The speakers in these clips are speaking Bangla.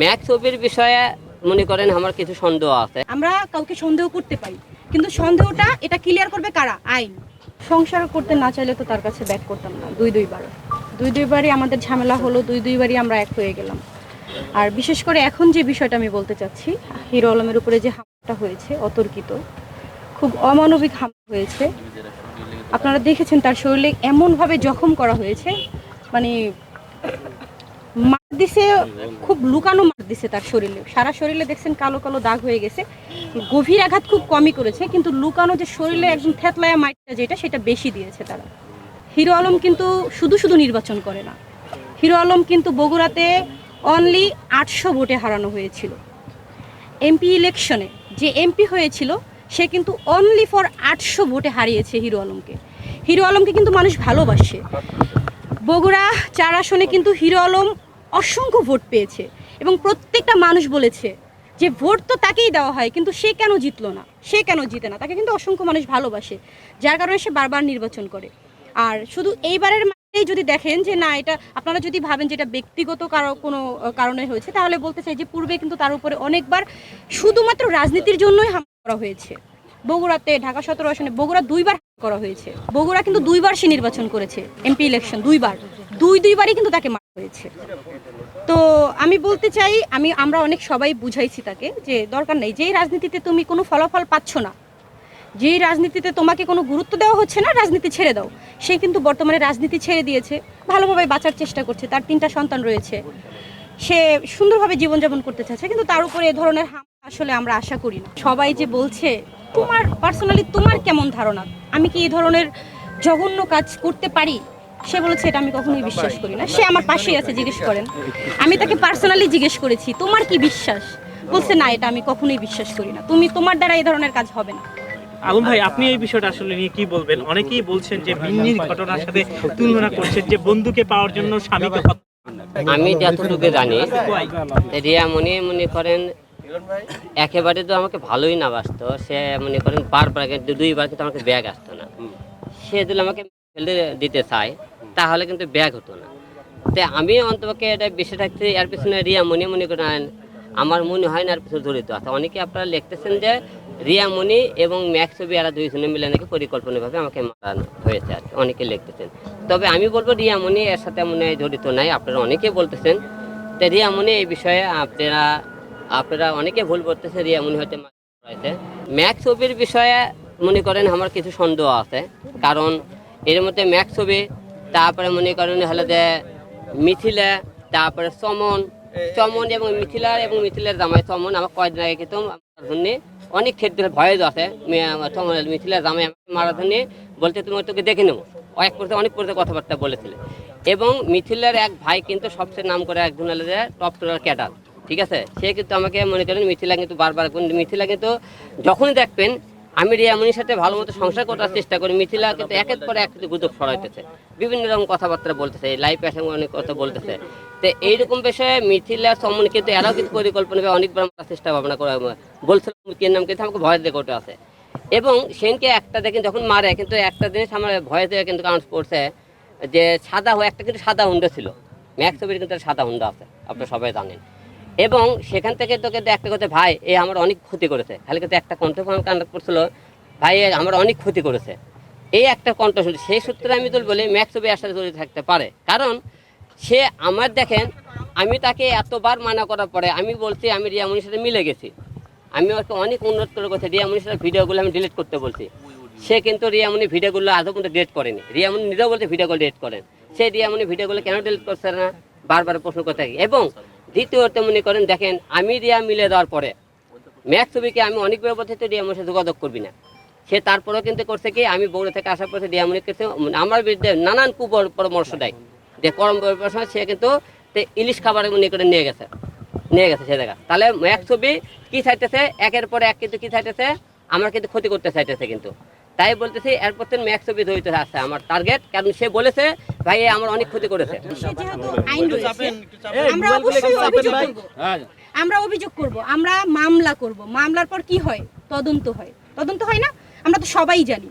ম্যাক ছবির বিষয়ে মনে করেন আমার কিছু সন্দেহ আছে। আমরা কাউকে সন্দেহ করতে পারি, কিন্তু সন্দেহটা এটা ক্লিয়ার করবে কারা? আইন। সংসার করতে না চাইলে তো তার কাছে ব্যাক করতাম না, দুই দুইবার। দুই দুইবারই আমাদের ঝামেলা হলো, দুই দুইবারই আমরা এক হয়ে গেলাম। আর বিশেষ করে এখন যে বিষয়টা আমি বলতে চাচ্ছি, হিরো আলমের উপরে যে হামলাটা হয়েছে, অতর্কিত, খুব অমানবিক হামলা হয়েছে। আপনারা দেখেছেন তার শরীরে এমনভাবে জখম করা হয়েছে মানে মার দিছে, খুব লুকানো মার দিছে তার শরীরে। সারা শরীরে দেখছেন কালো কালো দাগ হয়ে গেছে। গভীর আঘাত খুব কমই করেছে, কিন্তু লুকানো যে শরীরে একদম থেতলায়া মাইটটা যেটা, সেটা বেশি দিয়েছে তারা। হিরো আলম কিন্তু শুধু শুধু নির্বাচন করে না। হিরো আলম কিন্তু বগুড়াতে অনলি আটশো ভোটে হারানো হয়েছিল। এমপি ইলেকশনে যে এমপি হয়েছিল, সে কিন্তু অনলি ফর আটশো ভোটে হারিয়েছে হিরো আলমকে। হিরো আলমকে কিন্তু মানুষ ভালোবাসে। বগুড়া চার আসনে কিন্তু হিরো আলম অসংখ্য ভোট পেয়েছে এবং প্রত্যেকটা মানুষ বলেছে যে ভোট তো তাকেই দেওয়া হয়, কিন্তু সে কেন জিতলো না? সে কেন জিতে না? তাকে কিন্তু অসংখ্য মানুষ ভালোবাসে, যার কারণে সে বারবার নির্বাচন করে। আর শুধু এইবারের মাঠেই যদি দেখেন যে না, এটা আপনারা যদি ভাবেন যে এটা ব্যক্তিগত কারও, কোনো কারণে হয়েছে, তাহলে বলতে চাই যে পূর্বে কিন্তু তার উপরে অনেকবার শুধুমাত্র রাজনীতির জন্যই হামলা করা হয়েছে। বগুড়াতে ঢাকা সতেরো আসনে বগুড়া দুইবার করা হয়েছে। বগুড়া কিন্তু দুইবার সে নির্বাচন করেছে, এমপি ইলেকশন দুইবার। দুই, দুইবারই কিন্তু তাকে হয়েছে। তো আমি বলতে চাই, আমি, আমরা অনেক সবাই বুঝাইছি তাকে যে দরকার নেই, যেই রাজনীতিতে তুমি কোনো ফলাফল পাচ্ছ না, যেই রাজনীতিতে তোমাকে কোনো গুরুত্ব দেওয়া হচ্ছে না, রাজনীতি ছেড়ে দাও। সে কিন্তু বর্তমানে রাজনীতি ছেড়ে দিয়েছে, ভালোভাবে বাঁচার চেষ্টা করছে, তার তিনটা সন্তান রয়েছে। সে সুন্দরভাবে জীবনযাপন করতে চাচ্ছে, কিন্তু তার উপরে এ ধরনের আসলে আমরা আশা করি না। সবাই যে বলছে, তোমার পার্সোনালি তোমার কেমন ধারণা? আমি কি এই ধরনের জঘন্য কাজ করতে পারি? সে বলেছে এটা আমি কখনোই বিশ্বাস করি না। সে আমার পাশেই আছে জিজ্ঞেস করেন। আমি তাকে পার্সোনালি জিজ্ঞেস করেছি তোমার কি বিশ্বাস? বলছে না এটা আমি কখনোই বিশ্বাস করি না। তুমি তোমার দ্বারা এই ধরনের কাজ হবে না। আলম ভাই আপনি এই বিষয়টা আসলে নিয়ে কি বলবেন? অনেকেই বলছেন যে ভিন্নির ঘটনার সাথে তুলনা করছেন যে বন্ধুকে পাওয়ার জন্য স্বামীকে আমি যতটুকু জানি রিয়া মনে মনে করেন একেবারে তো আমাকে ভালোই না বাসতো। সে মনে করেন বারবার দুইবার কিন্তু আমাকে ব্যাগ আসতো না। সে আমাকে ফেলে দিতে চায়, তাহলে কিন্তু ব্যাগ হতো না। তো আমি অন্তপক্ষে এটা বেশি থাকতে এর পিছনে রিয়া মনে মনে করেন, আমার মনে হয় না এর পিছনে জড়িত আছে। অনেকে আপনারা লিখতেছেন যে রিয়া মনি এবং ম্যাক্স ছবি এরা দুইজনে মিলে নাকি পরিকল্পনাভাবে আমাকে মারানো হয়েছে আর। অনেকে লিখতেছেন। তবে আমি বলব রিয়া মনি এর সাথে মনে হয় জড়িত নাই, আপনারা অনেকে বলতেছেন। তো রিয়া মনি এই বিষয়ে আপনারা আপনারা অনেকে ভুল করতেছে রিয়া মনি হয়তো ম্যাক্স ছবির বিষয়ে মনে করেন আমার কিছু সন্দেহ আছে, কারণ এর মধ্যে ম্যাক্স হবে, তারপরে মনে করেন হলো যে মিথিলা, তারপরে সমন চমন এবং মিথিলার এবং মিথিলার জামাই চমন, আমার কয়েকদিন আগে কিন্তু আমার জন্য অনেক ক্ষেত্রে ভয় আছে মিথিলার জামাই আমাকে মারার বলতে তুমি তোকে দেখে নেব। অনেক করতে অনেক করতে কথাবার্তা বলেছিলে। এবং মিথিলার এক ভাই কিন্তু সবচেয়ে নাম করে একজন টপ টোলার ক্যাডার, ঠিক আছে? সে কিন্তু আমাকে মনে করেন মিথিলা কিন্তু বারবার, মিথিলা কিন্তু যখনই দেখবেন আমি রিয়ামনির সাথে ভালো মতো সংসার করার চেষ্টা করি, মিথিলা কিন্তু একের পর এক গুজব ছড়াইতেছে। বিভিন্ন রকম কথাবার্তা বলতেছে লাইফ আসে অনেক কথা বলতেছে। তো এইরকম বিষয়ে মিথিলা সম্মান কিন্তু এরাও কিন্তু পরিকল্পনা অনেকবার চেষ্টা ভাবনা করে বলছিলাম কি নাম কিন্তু আমাকে ভয় কোটে আছে। এবং সেনকে একটা দেখেন যখন মারে, কিন্তু একটা জিনিস আমার ভয় দিয়ে কিন্তু কারণ পড়ছে যে সাদা একটা কিন্তু সাদা হুন্ডা ছিল। ম্যাক্স ছবির কিন্তু সাদা হুন্ডা আছে, আপনারা সবাই জানেন। এবং সেখান থেকে তো কিন্তু একটা কথা, ভাই, এ আমার অনেক ক্ষতি করেছে। খালি কিন্তু একটা কণ্ঠফোন কান্ডাক্ট করছিল, ভাই, এ আমার অনেক ক্ষতি করেছে। এই একটা কণ্ঠ সেই সূত্রে আমি তো বলি, ম্যাক্স ছবি একসাথে জড়িত থাকতে পারে। কারণ সে আমার দেখেন, আমি তাকে এতবার মানা করার পরে আমি বলছি, আমি রিয়ামনির সাথে মিলে গেছি। আমি ওকে অনেক উন্নত করে করছি রিয়ামনির সাথে ভিডিওগুলো আমি ডিলিট করতে বলছি। সে কিন্তু রিয়ামনি ভিডিওগুলো আদৌ কিন্তু ডিলিট করেনি। রিয়ামনি নিজেও বলছে, ভিডিওগুলো ডিলিট করেন। সে রিয়ামনি ভিডিওগুলো কেন ডিলিট করছে না? বারবার প্রশ্ন করতে এবং দ্বিতীয়ত মনে করেন, দেখেন, আমি রিয়া মিলে দেওয়ার পরে, ম্যাক্স ছবিকে আমি অনেক বলছি তো রিয়ামনির সাথে যোগাযোগ করবি না। সে তারপরেও কিন্তু করছে কি, আমি বগুড়া থেকে আসার পরে রিয়ামনির কাছে আমার বিরুদ্ধে নানান কুপর পরামর্শ দেয়। যে করম সে কিন্তু ইলিশ খাবার মনে করে নিয়ে গেছে নিয়ে গেছে সে জায়গা। তাহলে এক ছবি কি চাইতেছে, একের পর এক কিন্তু কি চাইতেছে, আমার কিন্তু ক্ষতি করতে চাইতেছে কিন্তু। তাই বলতেছি, এরপর ম্যাক্স ছবি জড়িত আছে আমার টার্গেট কারণ সে বলেছে ভাই আমার অনেক ক্ষতি করেছে। আইন রয়েছে আমরা অবশ্যই অভিযোগ করব। আমরা অভিযোগ করব। আমরা মামলা করব। মামলার পর কি হয়? তদন্ত হয়। তদন্ত হয় না? আমরা তো সবাই জানি।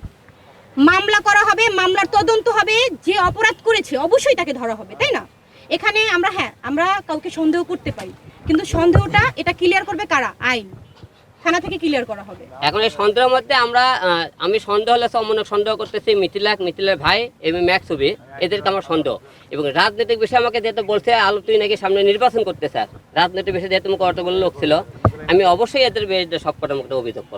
মামলা করা হবে মামলার তদন্ত হবে যে অপরাধ করেছে অবশ্যই তাকে ধরা হবে তাই না? এখানে আমরা হ্যাঁ আমরা কাউকে সন্দেহ করতে পারি। কিন্তু সন্দেহটা এটা ক্লিয়ার করবে কারা? আইন। থানা থেকে ক্লিয়ার করা হবে। এখন এই সন্দেহের মধ্যে আমরা আমি সন্দেহ হলে সমন্বয় সন্দেহ করতেছি, মিথিলাক, মিথিলের ভাই এবং ম্যাক্সুবি এদেরকে আমার সন্দেহ। এবং রাজনৈতিক বিষয়ে আমাকে যেহেতু বলছে, আলো তুই নাকি সামনে নির্বাচন করতে স্যার। রাজনৈতিক বিষয়ে যেহেতু মুখে অতগুলো লোক ছিল, আমি অবশ্যই এদের বিরুদ্ধে সবকটা মুখে অভিযোগ করব।